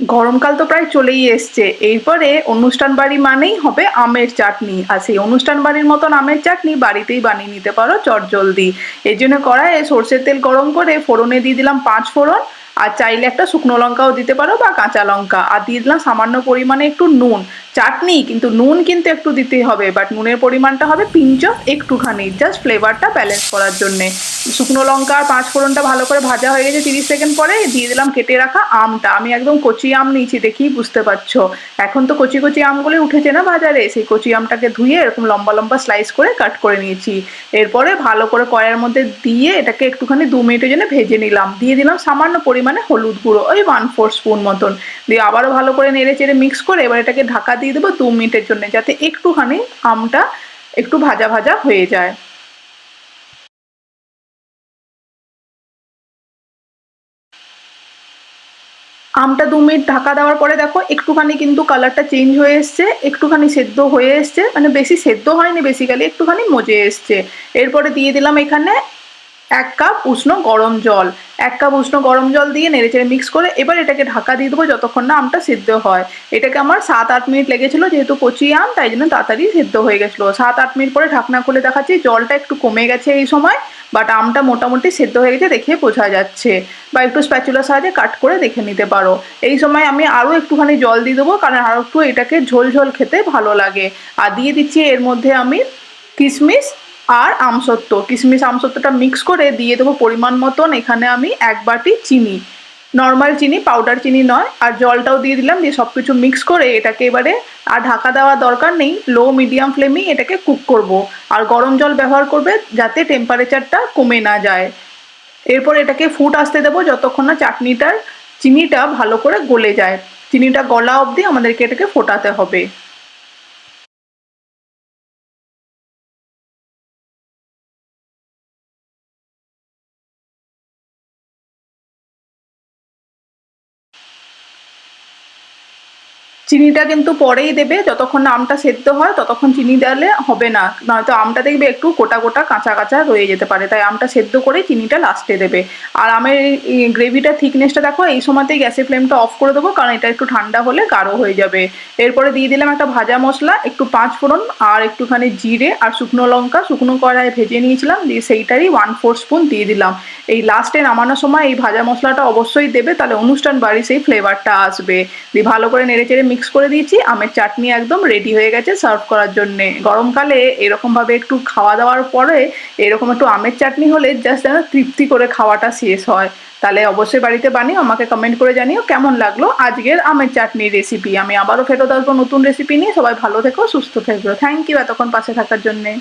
গরমকাল তো প্রায় চলেই এসছে। এরপরে অনুষ্ঠান বাড়ি মানেই হবে আমের চাটনি। আর সেই অনুষ্ঠান বাড়ির মতন আমের চাটনি বাড়িতেই বানিয়ে নিতে পারো চটজলদি। এর জন্য কড়াইয়ে সর্ষের তেল গরম করে ফোড়নে দিয়ে দিলাম পাঁচ ফোড়ন। আর চাইলে একটা শুকনো লঙ্কাও দিতে পারো বা কাঁচা লঙ্কা। আর দিয়ে দিলাম সামান্য পরিমাণে একটু নুন। চাটনি কিন্তু নুন কিন্তু একটু দিতেই হবে বাট নুনের পরিমাণটা হবে পিঞ্চ একটুখানি জাস্ট ফ্লেভারটা ব্যালেন্স করার জন্যে। শুকনো লঙ্কা আর পাঁচ ফোড়নটা ভালো করে ভাজা হয়ে গেছে তিরিশ সেকেন্ড পরে দিয়ে দিলাম কেটে রাখা আমটা। আমি একদম কচি আম নিয়েছি দেখেই বুঝতে পারছ। এখন তো কচি কচি আমগুলোই উঠেছে না বাজারে? সেই কচি আমটাকে ধুয়ে এরকম লম্বা লম্বা স্লাইস করে কাট করে নিয়েছি। এরপরে ভালো করে কড়াইয়ের মধ্যে দিয়ে এটাকে একটুখানি দু মিনিটের জন্য ভেজে নিলাম। দিয়ে দিলাম সামান্য পরিমাণে হলুদ গুঁড়ো, ওই ওয়ান ফোর স্পুন মতন। দিয়ে আবারও ভালো করে নেড়ে চেড়ে মিক্স করে এবার এটাকে ঢাকা দিয়ে দেবো দু মিনিটের জন্য যাতে একটুখানি আমটা একটু ভাজা ভাজা হয়ে যায়। আমটা দু মিনিট ঢাকা দেওয়ার পরে দেখো একটুখানি কিন্তু কালারটা চেঞ্জ হয়ে এসছে, একটুখানি সেদ্ধ হয়ে এসছে মানে বেশি সেদ্ধ হয়নি বেসিক্যালি একটুখানি মজে এসছে। এরপরে দিয়ে দিলাম এখানে এক কাপ উষ্ণ গরম জল। এক কাপ উষ্ণ গরম জল দিয়ে নেড়ে চেড়ে মিক্স করে এবার এটাকে ঢাকা দিয়ে দেবো যতক্ষণ না আমটা সেদ্ধ হয়। এটাকে আমার সাত আট মিনিট লেগেছিলো যেহেতু কচি আম, তাই জন্য তাড়াতাড়ি সেদ্ধ হয়ে গেছিল। সাত আট মিনিট পরে ঢাকনা খুলে দেখাচ্ছি, জলটা একটু কমে গেছে এই সময় বাট আমটা মোটামুটি সেদ্ধ হয়ে গেছে দেখে বোঝা যাচ্ছে। বা একটু স্প্যাচুলার সাহায্যে কাট করে দেখে নিতে পারো। এই সময় আমি আরও একটুখানি জল দিয়ে দেবো, কারণ আরও একটু এটাকে ঝোল ঝোল খেতে ভালো লাগে। আর দিয়ে দিচ্ছি এর মধ্যে আমি কিশমিশ আর আমসত্ত্ব। কিশমিশ আমসত্ত্বটা মিক্স করে দিয়ে দেবো পরিমাণ মতন। এখানে আমি এক বাটি চিনি। নর্মাল চিনি পাউডার চিনি নয়। আর জলটাও দিয়ে দিলাম, দিয়ে সব কিছু মিক্স করে এটাকে এবারে আর ঢাকা দেওয়ার দরকার নেই। লো মিডিয়াম ফ্লেমেই এটাকে কুক করব। আর গরম জল ব্যবহার করবে যাতে টেম্পারেচারটা কমে না যায়। এরপর এটাকে ফুট আসতে দেবো যতক্ষণ না চাটনিটার চিনিটা ভালো করে গলে যায়। চিনিটা গলা অবধি আমাদেরকে এটাকে ফোটাতে হবে। চিনিটা কিন্তু পরেই দেবে, যতক্ষণ না আমটা সেদ্ধ হয় ততক্ষণ চিনি দিলে হবে না। নয়তো আমটা দেখবে একটু গোটা গোটা কাঁচা কাঁচা রয়ে যেতে পারে, তাই আমটা সেদ্ধ করে চিনিটা লাস্টে দেবে। আর আমের গ্রেভিটা থিকনেসটা দেখো, এই সময়তেই গ্যাসের ফ্লেমটা অফ করে দেবো, কারণ এটা একটু ঠান্ডা হলে গাঢ় হয়ে যাবে। এরপরে দিয়ে দিলাম একটা ভাজা মশলা, একটু পাঁচ ফোড়ন আর একটুখানি জিরে আর শুকনো লঙ্কা, শুকনো কড়াই ভেজে নিয়েছিলাম, দিয়ে সেইটারই ওয়ান ফোর স্পুন দিয়ে দিলাম। এই লাস্টে নামানোর সময় এই ভাজা মশলাটা অবশ্যই দেবে, তাহলে অনুষ্ঠান বাড়ি সেই ফ্লেভারটা আসবে। দিয়ে ভালো করে নেড়ে চেড়ে মিক্স করে দিয়েছি, আমের চাটনি একদম রেডি হয়ে গেছে সার্ভ করার জন্যে। গরমকালে এরকমভাবে একটু খাওয়া দাওয়ার পরে এরকম একটু আমের চাটনি হলে জাস্ট যেন তৃপ্তি করে খাওয়াটা শেষ হয়। তাহলে অবশ্যই বাড়িতে বানিয়ে আমাকে কমেন্ট করে জানিও কেমন লাগল আজকের আমের চাটনির রেসিপি আমি আবারও ফেরত আসব নতুন রেসিপি নিয়ে। সবাই ভালো থেকো, সুস্থ থেকো। থ্যাংক ইউ এতক্ষণ পাশে থাকার জন্যে।